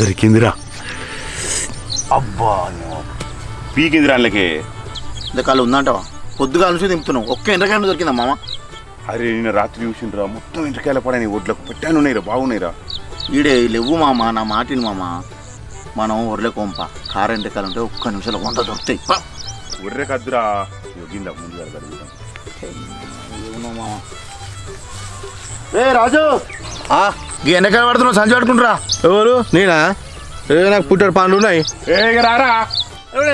దొరికిందిరా. అబ్బా పీకిందిరా అందుకే ఇంతకాలం ఉందంటావా? పొద్దుగా నుంచి దింపుతున్నావు ఒక్క ఎండ్రకాయ దొరికిందా మామ? అరే నేను రాత్రి చూసిండ్రా మొత్తం ఇంటికాయల పడని ఒడ్లకు పెట్టాను ఉన్నాయిరా బాగున్నాయిరా. ఈడే లేవు మామ నా మాటిని మామ. మనం ఒర్లే కొంప కారు ఎండ్రకాయలు ఉంటే ఒక్క నిమిషంలో వంద దొరుకుతాయి. ఒర్రె కద్దురా యోగిందా ముందుగా కలుగుతాం మామ. ఏ రాజు! ఎండకాయ పడుతున్నావు సంచి పడుకుంటురా ఎవరు? నేనా? ఏ నాకు పుట్టాడు పండ్లు ఉన్నాయి. ఏ ఇక రారా.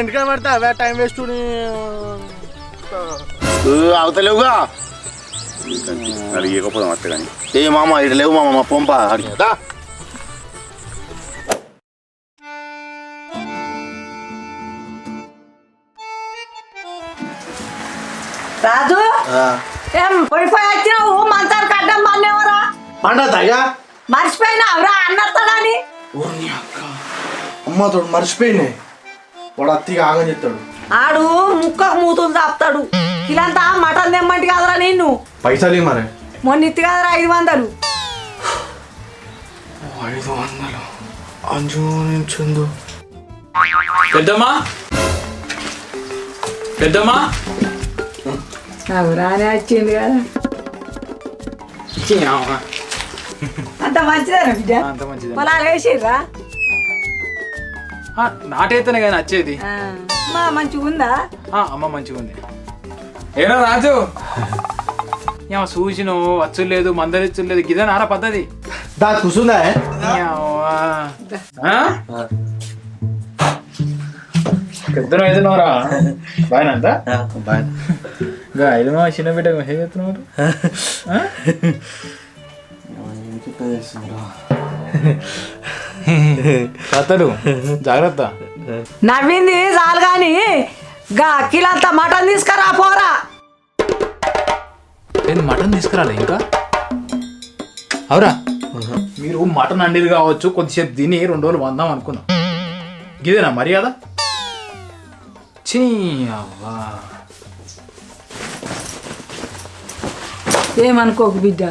ఎందుకని పడతా? అవే టైం వేస్ట్ అవుతలేవుగా కానీ ఏ మామ ఇక్కడ లేవు మామ మా పొంప. అడిగదా రాజు? ఏం పోయిపోయి వచ్చినావు? మంచానికి అడ్డం మళ్ళేవరా పండదా ఇక మర్చిపోయినావురా అన్నత్తడాని ఊరిని అక్క. అమ్మ తోడు వాడు అత్తిగా చెప్తాడు. ఆడు ముక్కకు మూతులు తాపుతాడు ఇలాంతా మటన్ తెమ్మంటి కదరా నిన్ను. పైసలు మరి? మొన్న ఇత్తి కదరా ఐదు వందలు. ఐదు వందలు. అంజు చందు. పెద్దమ్మా? పెద్దమ్మా? రానే వచ్చింది కదా? మంచిదేనా బిడ్డ? అంత మంచిది. పొలాలు వేసిర్రా? నాటైతేనే కానీ వచ్చేది ఆ, మా మంచిగా ఉందా? ఆ, అమ్మ మంచిగా ఉంది. ఏనా రాజు? ఏమో చూసిను వచ్చు లేదు మందరిచ్చు లేదు గిదే నారా పద్ధతి. దా అవుతున్నావురా బాగానంత ఇంకా ఐదు మా చిన్న బిడ్డ మెసేజ్ చేస్తున్నావు? కథలు జాగ్రత్త. నవ్వింది చాలు కానీ గా కిలంతా మటన్ తీసుకురా పోరా. నేను మటన్ తీసుకురాలే ఇంకా? అవురా మీరు మటన్ అండేది కావచ్చు కొద్దిసేపు తిని రెండు రోజులు వందాం అనుకున్నాం. ఇదేనా మర్యాద? చీ అవ్వా. ఏమనుకోకు బిడ్డ?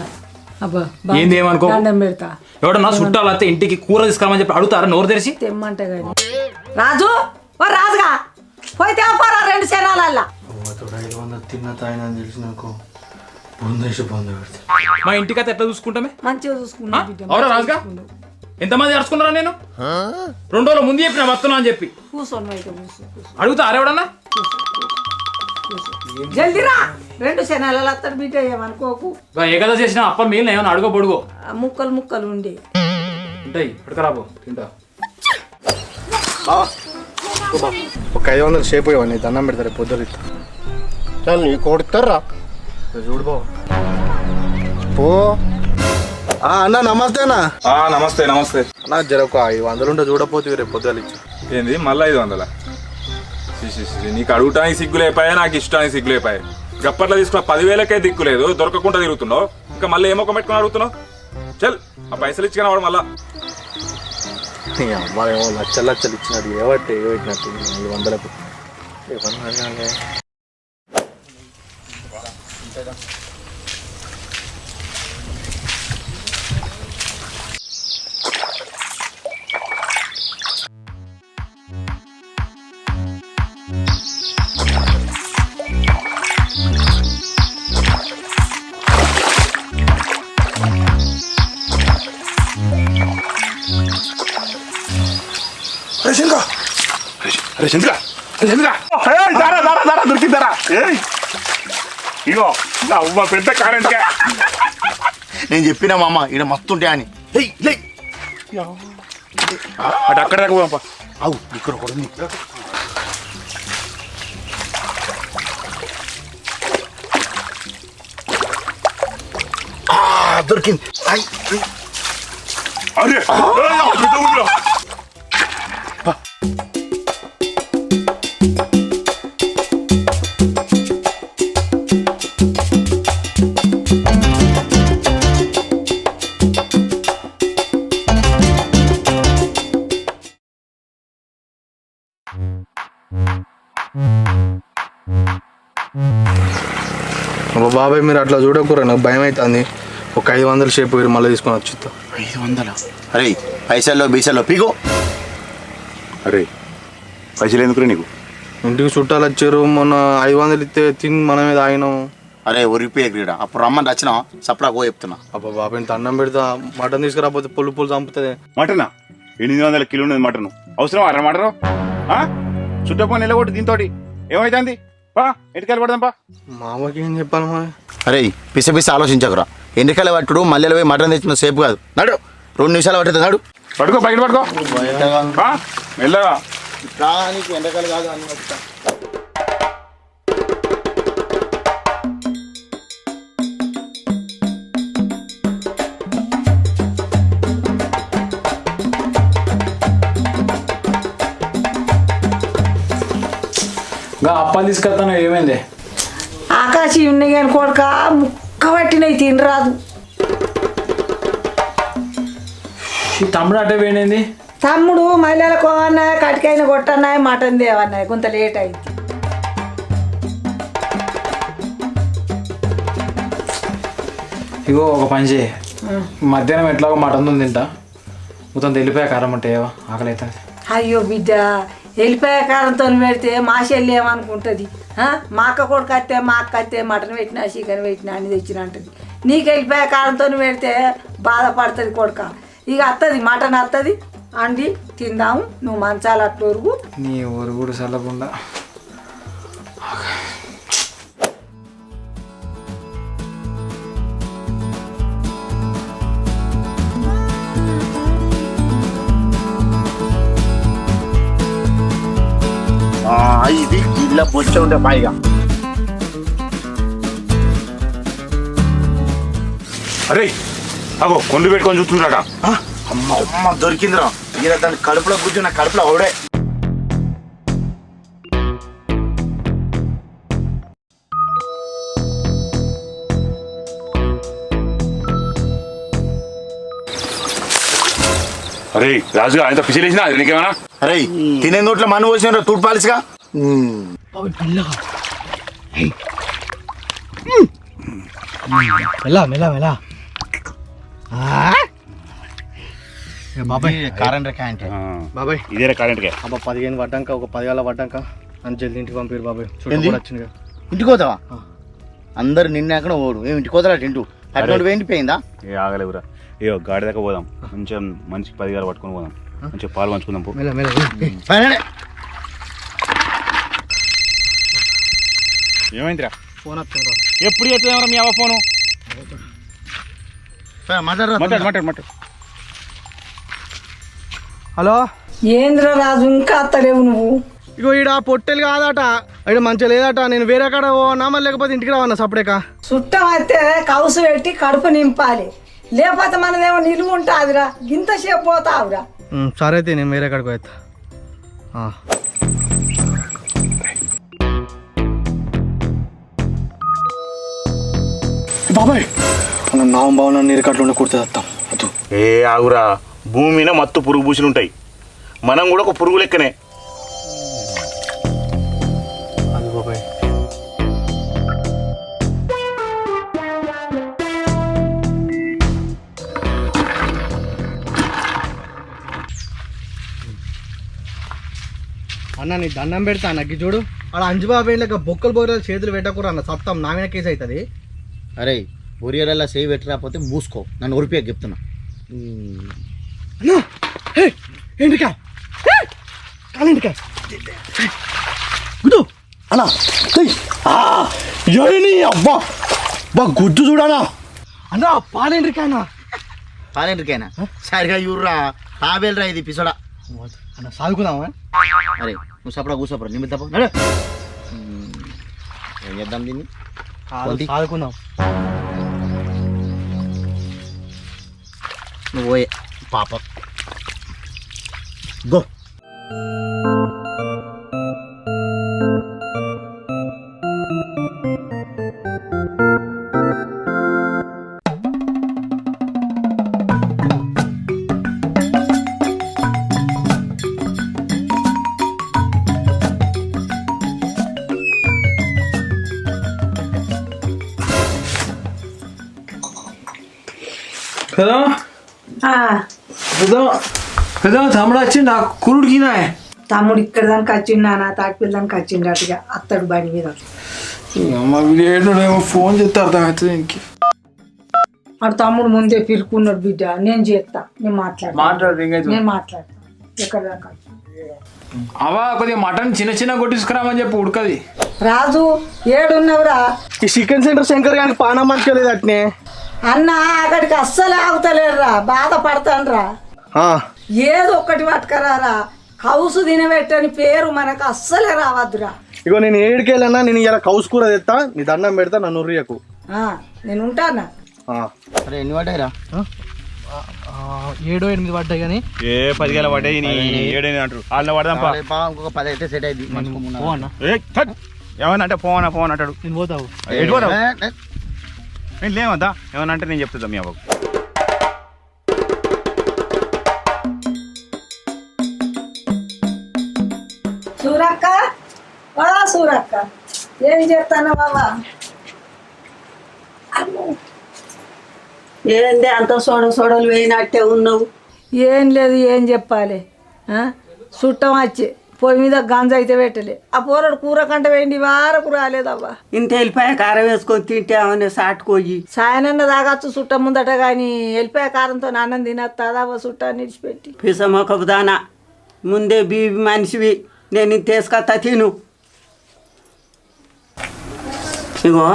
ఏంది ఏమనుకో? దండం పెడతా. ఎవడన్నా చుట్టాలు వస్తే ఇంటికి కూర తీసుకురామని చెప్పి అడుగుతారా? నోరు తెరిచి? తెమ్మంట కానీ రాజు ఓ రాజుగా పోయి తేపోరా రెండు శనాలల్లా తోడు ఐదు వందలు తిన్న తాయిన అని తెలిసి నాకు బొందేసి బొంద పెడితే. మా ఇంటికి అయితే ఎట్లా చూసుకుంటామే? మంచిగా చూసుకున్నా? బిడ్డ అవునా రాజుగా? ఎంతమంది అరుచుకున్నారా నేను? రెండు రోజులు ముందు చెప్పిన వస్తున్నా అని చెప్పి. కూర్చొని అయితే కూర్చో కూర్చో, అడుగుతా ఎవడన్నా? కూర్చో. జల్దీ రా రెండు శనాలు వస్తాడు బిడ్డ ఏమనుకోకు. ఏకదా చేసిన అప్ప మిగిలిన ఏమైనా అడుగో పొడుగో ముక్కలు ముక్కలు ఉండే. ఉంటాయి పడకరాబో తింటా. ఒక ఐదు వందలు సేపు ఇవ్వండి దండం పెడతారు పొద్దురు ఇస్తా చాలు నీ కొడుతారా చూడు బాబు పో. ఆ, అన్న నమస్తే అన్న. ఆ నమస్తే నమస్తే. అన్న జర ఒక ఐదు వందలు ఉంటే చూడపోతే రేపు పొద్దులు ఇచ్చి ఏంది మళ్ళీ ఐదు వందల? నీకు అడగటానికి సిగ్గులేపాయా నాకు ఇష్టానికి సిగ్గులేపాయా గప్పట్లో తీసుకున్న పదివేలకే దిక్కులేదు దొరకకుండా తిరుగుతున్నావు. ఇంకా మళ్ళీ ఏమో పెట్టుకుని అడుగుతున్నావు? చల్. ఆ పైసలు ఇచ్చి వాడు మళ్ళా. అమ్మాయేమో ఏమో లచ్చలు లచ్చలు ఇచ్చినట్టు ఏవట్టే ఏవట్టినట్టు నాలుగు వందలకు. ఏమన్నా అరే చంద్ర అరే చంద్ర. ఏయ్, దారా దారా దారా దొరికిందారా ఏయ్ ఇగో ఉమ్మ పెద్ద కారెంట్గా నేను చెప్పిన మామ ఇక్కడ మస్తు ఉంటాయి అని అటు అక్కడ దాకా పోదాంపా. అవు ఇక్కడ కూడా ఉంది. ఆ, దొరికింది. అరే బాబాయ్ మీరు అట్లా చూడకూర నాకు భయం అవుతుంది ఒక ఐదు వందలు షేప్ పోయి మళ్ళీ తీసుకొని వచ్చిస్తా ఐదు వందల? అరే పైసల్లో బీసల్లో పీకు. అరే పైసలు ఎందుకురా నీకు? ఇంటికి చుట్టాలు వచ్చారు మొన్న ఐదు వందలు ఇస్తే తిని మనమే తాగినాం అరే ఒరిపోయే క్రీడ. అప్పుడు రమ్మని వచ్చినా సప్లా కో చెప్తున్నా. అబ్బా బాబాయ్ దండం పెడతా మటన్ తీసుకురాకపోతే పుల్లు పుల్లు చంపుతుంది. మటనా? ఎనిమిది వందల కిలో ఉన్నది మటను. అవసరం అర మటను? చుట్టపో నిలబొట్టు దీంతో ఏమైతుంది? పా ఎటుకెళ్ళి పడదాం పా. మా అమ్మకి ఏం చెప్పాలి మా అరే పిస పిస ఆలోచించకురా. ఎండికాయల పట్టుడు మల్లెలు పోయి మటన్ తెచ్చిన సేపు కాదు. నడు రెండు నిమిషాలు పట్టుతుంది నడు. పడుకో బయట పడుకో. పా, మెల్లగా. ఎండకాయలు కాదు ఇంకా అప్పాలు తీసుకెళ్తాను ఏమైంది? ఆకాశం కానీ కొడుక ముక్క పట్టినవి తినరాదు. ఈ తమ్ముడు అట్టే పోయింది తమ్ముడు మహిళలకు అన్నాయి కటికైన కొట్టన్నాయి మటన్ దేవన్నాయి కొంత లేట్ అయింది. ఇగో ఒక పని చేయి. మధ్యాహ్నం ఎట్లాగో మటన్ ఉంది తింటా. మొత్తం తెలిపోయా కారం అంటే ఆకలి అవుతుంది అయ్యో బిడ్డ వెళ్ళిపోయే కారంతో పెడితే మా చెల్లి ఏమనుకుంటుంది? మా అక్క కొడుకు అత్తే మా అక్క అత్తే మటన్ పెట్టినా చికెన్ పెట్టినా అని తెచ్చిన అంటుంది నీకు వెళ్ళిపోయే కారంతో పెడితే బాధపడుతుంది కొడుక. ఇక వస్తుంది మటన్ వస్తుంది అండి తిందాము నువ్వు మంచాలు అట్లూరుగు నీ ఊరు కూడా చల్లకుండా ఇది ఇళ్ళ బొచ్చ ఉంటే పైగా. అరే అగో కొండు పెట్టుకొని చూస్తున్నాడా అమ్మ అమ్మ దొరికిందిరా. ఈయన దాని కడుపులో కూర్చున్న కడుపులో ఒకడే అరే రాజుగా ఆయన పిసిలేసినా? నీకేమన్నా? అరే తినే నోట్లో మన్ను పోసిన తూడు పాలిసిగా? మెలా మెలా మెలా బాబాయ్. కారం రేఖ అంటే. బాబాయ్. ఇదే అబ్బా పదిహేను పడ్డాక ఒక పదివేల పడ్డాక అని జల్ది ఇంటికి పంపారు బాబాయ్? చుట్టూ వచ్చింది ఇంటికి పోతావా? అందరు నిన్నాక ఓడు ఏమి ఇంటికి పోతారా తింటూ? అటువంటి వేంటి పోయిందా ఏ ఆగలేవురా. ఏ గాడి దాకా పోదాం. మంచిగా మనిషికి పది వేలు పట్టుకొని పోదాం. మంచిగా పాలు పంచుకుందాం పో మెల్ల మెల్ల పైననే. ఏమైందిరా? ఫోన్ ఎప్పుడు చేస్తున్నారా మీ అవ్వ ఫోను? పై, మాట్లాడరా మాట్లాడు మాట్లాడు మాట్లాడు. హలో? ఏంద్ర రాజు ఇంకా అత్తలేవు నువ్వు? ఇగో ఈడ పొట్టెలు కాదట ఈడ మంచిగా లేదట నేను వేరే కాడ మరి లేకపోతే ఇంటికి రావన్నా సపడేక చుట్టం అయితే కౌసు పెట్టి కడుపు నింపాలి. లేకపోతే మనదేమో నిలువ ఉంటుందిరా ఇంతసేపు పోతావురా. సరే అయితే నేను వేరే కాడికి పోతా బాబాయ్. మనం నావం బాగున్నా నీరు కట్ల కుర్తే వస్తాం వద్దు. ఏ ఆగురా భూమి మీద మత్తు పురుగు పూసులు ఉంటాయి మనం కూడా ఒక పురుగు లెక్కనే. అది బాబాయ్. అన్న నీ దండం పెడతా అన్నకి చూడు. అలా అంజు బాబాయ్ లెక్క బొక్కలు బొక్కలు చేతులు పెట్టకూడదు అన్న సత్తం నా మీద కేసు అవుతుంది. అరే బొరియరల్లా సేవ్ పెట్టరాకపోతే మూసుకో. నన్ను ఉరిపియా చెప్తున్నా. అన్నా ఏంటికా? కాలేంటికా? గుడ్డు అన్నా ఏని అబ్బా? బా గుడ్డు చూడనా? అన్నా పాలేంటికా అన్నా? పాలేంటికైనా సరిగా యూర్రా తాబేలరా ఇది పిసోడా. అన్న సాదుకుందామా? అరే నువ్వు సపడా కూసపరా నిమిత్త చేద్దాం దీన్ని? కాదు సాదుకుందాం. నువ్వు పాప. గో. తమ్ముడు వచ్చి నాకు కురుడికినా తమ్ముడు ఇక్కడ దానికి వచ్చిండు నాన్న తాటిపిల్ల దానికి వచ్చిండు అటుగా అత్తడు బండి మీద. ఫోన్ చేస్తే అర్థమవుతుంది ఇంక వాడు తమ్ముడు ముందే పిరుకున్నాడు బిడ్డ నేను చేస్తా నేను మాట్లాడతా. మాట్లాడు ఇంకైతే నేను మాట్లాడతా ఎక్కడ దాకా వచ్చిండు. అవా కొద్దిగా మటన్ చిన్న చిన్న కొట్టించుకురామని చెప్పి ఉడకది. రాజు ఏడున్నావురా? ఈ చికెన్ సెంటర్ శంకర్ గారికి పానం మంచిగా అట్నే. అన్న అక్కడికి అస్సలు ఆగుతలేరురా బాధపడతానురా. ఆ, ఏదో ఒక్కటి పట్టుకరారా? హౌస్ తినబెట్టని పేరు మనకు అస్సలే రావద్దురా. ఇగో నేను ఏడికి వెళ్ళానా నేను ఇలా కౌసు కూర తెస్తా నీ దండం పెడతా నన్ను ఉర్రియకు. ఆ, నేను ఉంటానా? ఆ. అరే ఎన్ని పడ్డాయిరా? ఏడో ఎనిమిది పడ్డాయి కానీ. ఏ పదిగేల పడ్డాయి నీ ఏడైనా అంటారు. వాళ్ళని పడదాం పా. ఇంకొక పది అయితే సెట్ అయింది ఏ. ఏమన్నా అంటే ఫోన్ ఫోన్ అంటాడు. నేను పోతావు. ఎటు పోతావు? నేను లేవద్దా? ఏమన్నా అంటే నేను చెప్తుందా మీ అవ్వకు. సూరక్క? వా సూరక్క. ఏం చేస్తాను బాబా ఏంది అంత సోడ సోడలు వేయినట్టే ఉన్నావు? ఏం లేదు ఏం చెప్పాలి? ఆ? చుట్టం వచ్చి పొయ్యి మీద గంజ అయితే పెట్టలే. ఆ పోరడు కూర కంట వేయండి వారకు రాలేదవ్వా ఇంత వెళ్ళిపోయా కారం వేసుకొని తింటే ఏమన్నా సాటుకోయి. సాయనన్న తాగచ్చు చుట్ట ముందట కానీ వెళ్ళిపోయే కారంతో అన్నం తినస్తాదావా చుట్టాన్ని విడిచిపెట్టి? పిసమొకపు దానా. ముందే బీబీ మనిషివి. నేను ఇది తీసుకొస్తా తిను. ఇగో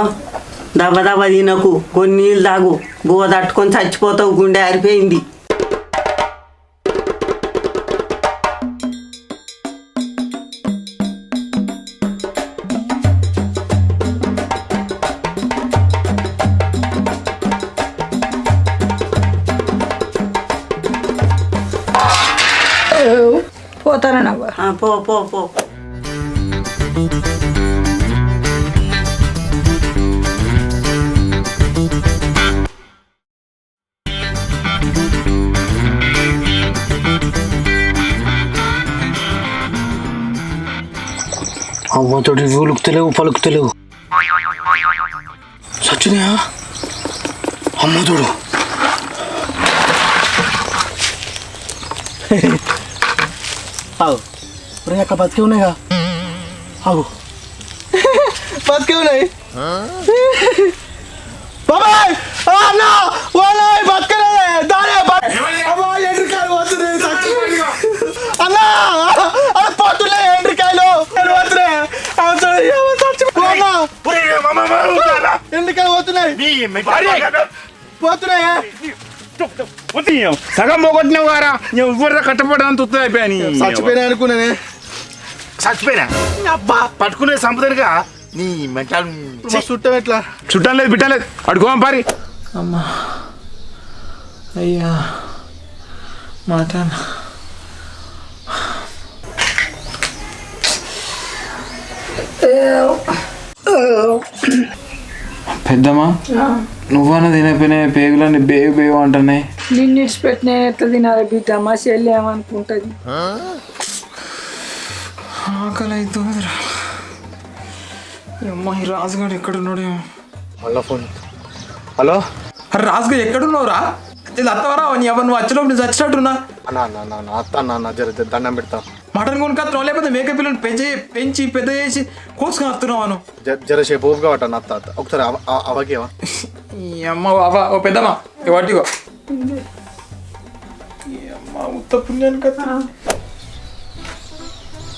దెబ్బ దెబ్బ తినకు కొన్ని నీళ్ళు తాగు. బువ తట్టుకొని చచ్చిపోతావు గుండె ఆరిపోయింది. ఆ, పో పో పో. అమ్మతోటి ఉలుకుతలేవు పలుకుతలేవు. సచ్చినాయా అమ్మతోడు ఆగు ఒరే అక్క బతికే ఉన్నాయిగా ఆగు బతికే ఉన్నాయి బాబాయ్ ఆ అన్న వాళ్ళ బతకలే దానే అమ్మా ఎండ్రికాయలు వస్తున్నాయి అన్న అది పోతున్నాయి ఎండ్రికాయలు వస్తున్నాయి ఎండ్రికాయలు పోతున్నాయి పోతున్నాయి సగం పోగొట్టినావు గారా? ఎవరు కట్టపడని తుత్తది అయిపోయా చచ్చిపోయినాయి అనుకున్నానే. చచ్చిపోయినా అబ్బా పట్టుకునే సంపదనిగా నీ మెంటల్ చుట్టం ఎట్లా? చుట్టాలు లేదు బిట్టలేదు అడుకోం పారి. అమ్మా. అయ్యా. మటన్ పెద్దమ్మా. నువ్వన్నా తినపోయినా పేగులన్నీ బేగు బేగు అంటున్నాయి నిన్ను విడిచిపెట్టి నేను ఎట్లా తినాలి బిడ్డ? మా చెల్లి ఏమనుకుంటుంది? ఆకలి అవుతుందిరా అమ్మా ఈ రాజుగాడు ఎక్కడున్నాడేమో మళ్ళా ఫోన్. హలో? అరే రాజుగాడు ఎక్కడున్నావురా? ఇది అత్తవరా? నీ నువ్వు వచ్చినప్పుడు నేను చచ్చినట్టున్నా అన్న అన్న అన్న అత్త అన్న అన్న జర జర దండం పెడతా. మటన్ కొనుక్కొస్తున్నావు లేకపోతే మేకప్ పిల్లలు పెంచి పెంచి పెద్ద చేసి కోసుకొని వస్తున్నావు అను. జర జర సేపు ఓపిక పట్టాను అత్త. అత్త ఒకసారి అవ- అవ- అవకేవా? ఈ అమ్మ బాబా ఓ పెద్దమ్మ ఈ అమ్మ ఉత్త పుణ్యానికి కదా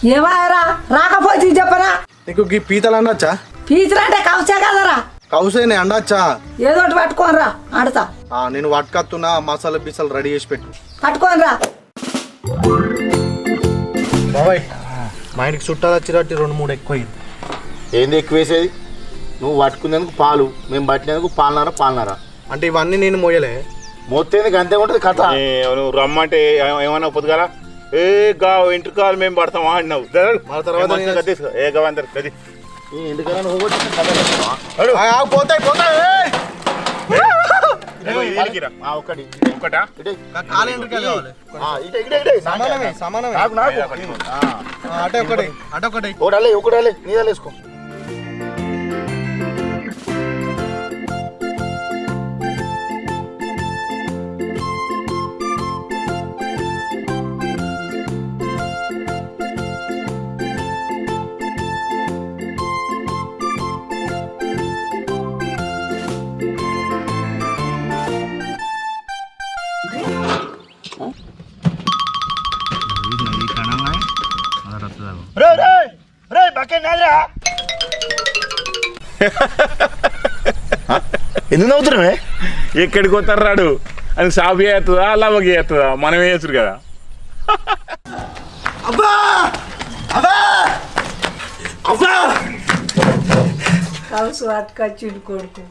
ఏమాయరా రాకపోతే చెప్పరా? నీకు ఈ పీతలు అనొచ్చా పీచురా అంటే కవచా కదరా? కౌసేనే అండొచ్చా? ఏదో ఒకటి పట్టుకోనరా ఆడతా. ఆ, నేను వాటుకత్తున్నా మసాలా బీసాలు రెడీ చేసి పెట్టు. పట్టుకోనరా? బాబాయ్ మా ఇంటికి చుట్టాలు వచ్చినట్టు రెండు మూడు ఎక్కువ అయింది ఏంది ఎక్కువ వేసేది? నువ్వు పట్టుకునేందుకు పాలు మేము పట్టినందుకు పాలనారా పాలనారా? అంటే ఇవన్నీ నేను మోయలే. మొత్తేందుకు అంతే ఉంటుంది కథ. నువ్వు రమ్మంటే ఏ- ఏమన్నా పొద్దుగాల ఏ గా ఇంటికాలు మేము పడతామా అన్నావు మళ్ళా తర్వాత నేను- గది ఏ గవందరు గది. ఎందుకన్నా నువ్వు పోతాయి పోతాయి ఒకటా ఇటే. సమానమే సమానమే. నాకు నాకు. ఆ, ఆ, అటే ఒకటి అటే ఒకటి. నీదాలు వేసుకో ఎందుకు నవ్వుతున్నావే? ఎక్కడికి వస్తారు రాడు? అని సాబి అవుతుందా అల్లమ్మకి అవుతుందా మనమే వేసురు కదా. అబ్బా! అబ్బా! అబ్బా! కలుసు అట్టుకొచ్చిండు కొడుకు.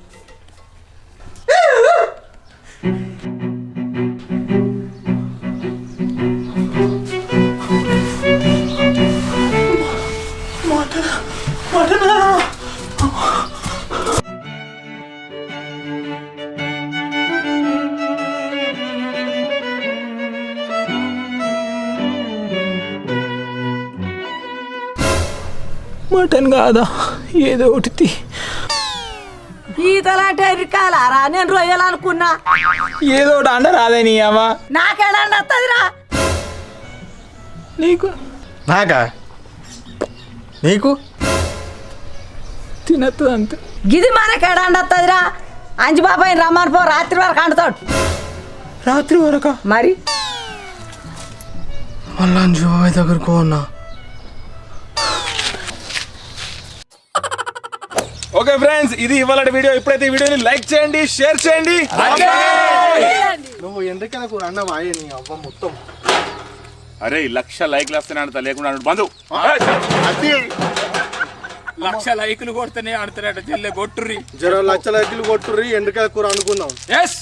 కాదా? ఏదో ఒకటి. తీ. ఈతలంటే ఎరికాలారా నేను రొయ్యాలనుకున్నా ఏదో ఒకటి అండ రాదే నీ అవ్వ. నాకేడా వస్తుందిరా నీకు? నాకా? నీకు? తినత్తు అంతే. గిది మనకేడా వస్తుందిరా అంజు బాబాయ్ రమ్మని పో రాత్రి వరకు అండుతాడు. రాత్రి వరక? మరి? మళ్ళా బాబాయ్ దగ్గరకు ఉన్నా ఓకే ఫ్రెండ్స్ ఇది ఇవాళ వీడియో. ఇప్పుడైతే ఈ వీడియోని లైక్ చేయండి షేర్ చేయండి. నువ్వు ఎందుకైనా కూర అన్నం అయ్యే నీ అవ్వ మొత్తం. అరే లక్ష లైక్లు వస్తేనే అంత లేకుండా అన్నాడు బంధు. లక్ష లైకులు కొడితేనే ఆడుతారట జిల్లె కొట్టుర్రి. జర లక్షల ఎగ్గులు కొట్టుర్రి ఎండ్రకాయ కూర అనుకుందాం. ఎస్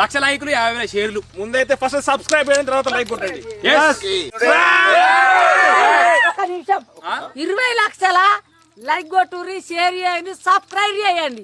లక్ష లైకులు యాభై వేల షేర్లు. ముందైతే ఫస్ట్ సబ్స్క్రైబ్ అయిన తర్వాత లైక్ కొట్టండి. ఇరవై లక్షల? లైక్ కొట్టుర్రి షేర్ చేయండి సబ్స్క్రైబ్ చేయండి